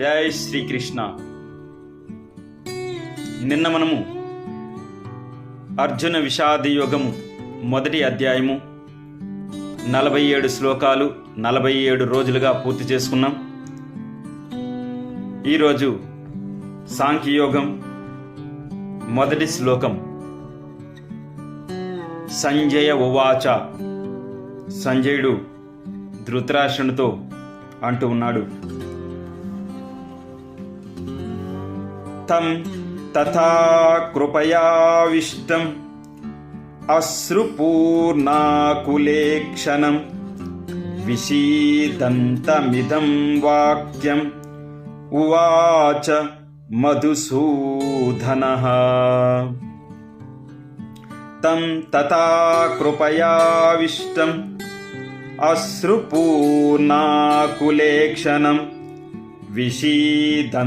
జై శ్రీకృష్ణ. నిన్న మనము అర్జున విషాద యోగము మొదటి అధ్యాయము నలభై ఏడు శ్లోకాలు నలభై ఏడు రోజులుగా పూర్తి చేసుకున్నాం. ఈరోజు సాంఖ్యయోగం మొదటి శ్లోకం. సంజయ ఉవాచ. సంజయుడు ధృతరాష్ట్రునితో అంటూ ఉన్నాడు. तं तथा कृपयाविष्टम् अश्रुपूर्णाकुलेक्षणं विशीदन्तमिदं वाक्यम्। उवाच मधुसूदनः। तं तथा कृपयाविष्टम् अश्रुपूर्णाकुलेक्षणम् విషీదంతమిదం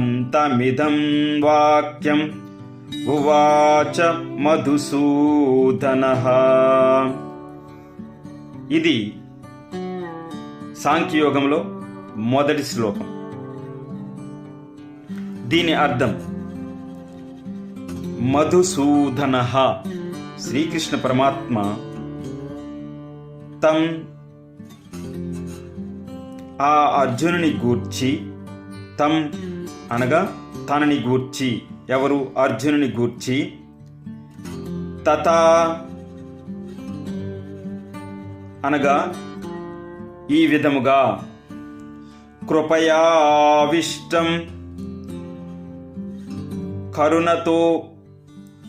వాక్యం ఉవాచ మధుసూదన ఇది సాంఖ్యయోగంలో మొదటి శ్లోకం. దీని అర్థం మధుసూదన శ్రీకృష్ణ పరమాత్మ తం ఆ అర్జునుని గూర్చి తం అనగా తనని గూర్చి. ఎవరు? అర్జునుని గూర్చి. తథా అనగా ఈ విధముగా. కృపయావిష్టం కరుణతో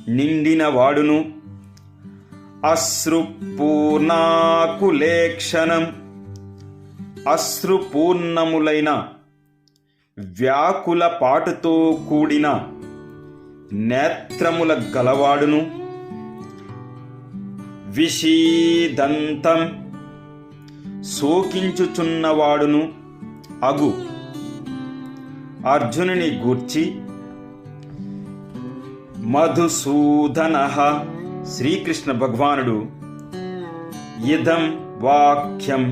నిండిన వాడును అశ్రుపూర్ణాకులేక్షణం. అశ్రుపూర్ణములైన వ్యాకుల పాటుతో కూడిన నేత్రముల గలవాడును. విషీదంతం శోకించుచున్నవాడును అగు. అర్జునుని గూర్చి మధుసూదన శ్రీకృష్ణ భగవానుడు ఇదం వాక్యం.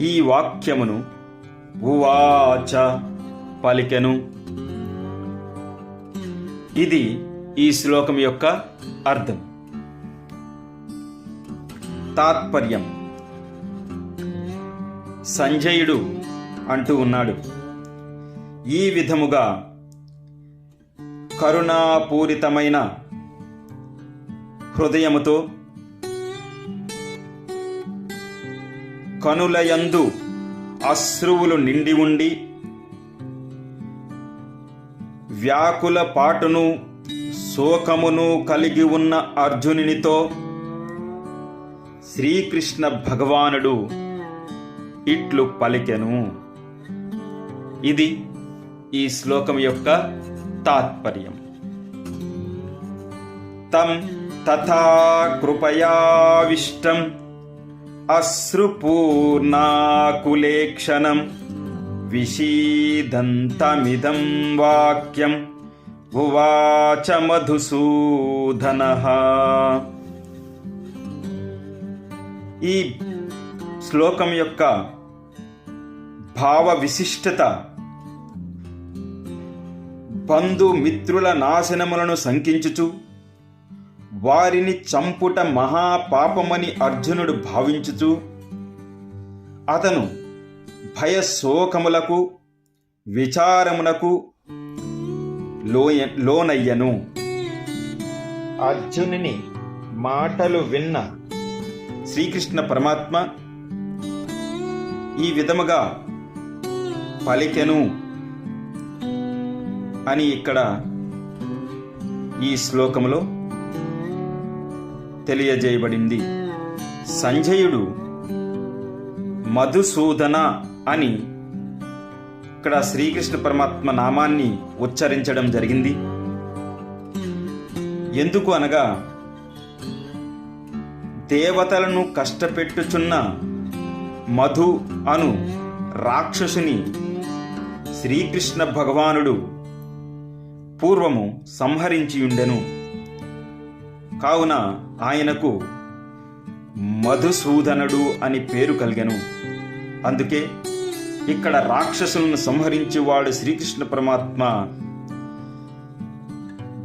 ఈ వాక్యమును ఉవాచ పలికెను. ఇది ఈ శ్లోకం యొక్క అర్థం. తాత్పర్యం. సంజయుడు అంటూ ఉన్నాడు ఈ విధముగా కరుణాపూరితమైన హృదయముతో కనులయందు అశ్రువులు నిండి ఉండి వ్యాకుల పాటును శోకమును కలిగి ఉన్న అర్జునునితో శ్రీకృష్ణ భగవానుడు ఇట్లు పలికెను. ఇది ఈ శ్లోకం యొక్క తాత్పర్యం. తం తథా కృపయావిష్టం అశ్రుపూర్ణాకులేక్షణం విషీదంతమిదం వాక్యం ఉవాచ మధుసూదన ఈ శ్లోకం యొక్క భావ విశిష్టత బంధుమిత్రుల నాశనములను శంకించుచు వారిని చంపుట మహాపాపమని అర్జునుడు భావించుచు అతను భయశోకములకు విచారమునకు లోయ లోనయ్యను. అర్జునుని మాటలు విన్న శ్రీకృష్ణ పరమాత్మ ఈ విధముగా పలికెను అని ఇక్కడ ఈ శ్లోకములో తెలియజేయబడింది. సంజయుడు మధుసూదన అని ఇక్కడ శ్రీకృష్ణ పరమాత్మ నామాన్ని ఉచ్చరించడం జరిగింది. ఎందుకు అనగా దేవతలను కష్టపెట్టుచున్న మధు అను రాక్షసుని శ్రీకృష్ణ భగవానుడు పూర్వము సంహరించియుండెను. కావున ఆయనకు మధుసూదనుడు అని పేరు కలిగను. అందుకే ఇక్కడ రాక్షసులను సంహరించేవాడు శ్రీకృష్ణ పరమాత్మ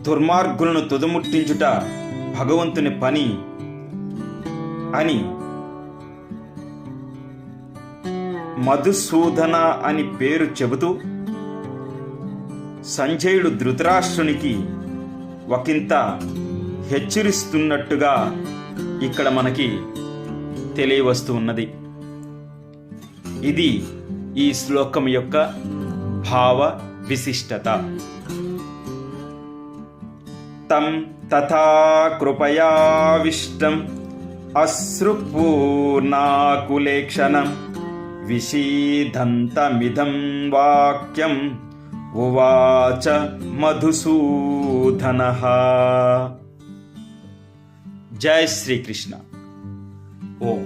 దుర్మార్గులను తుదముట్టించుట భగవంతుని పని అని మధుసూదన అని పేరు చెబుతూ సంజయుడు ధృతరాష్ట్రునికి ఒకంత హెచ్చరిస్తున్నట్టుగా ఇక్కడ మనకి తెలియవస్తూ ఉన్నది. ఇది ఈ శ్లోకం యొక్క భావ విశిష్టత. తం తథా కృపయావిష్టం అశ్రుపూర్ణాకులేక్షణం విషీదంతమిదం వాక్యం ఉవాచ మధుసూదన జై శ్రీకృష్ణ ఓం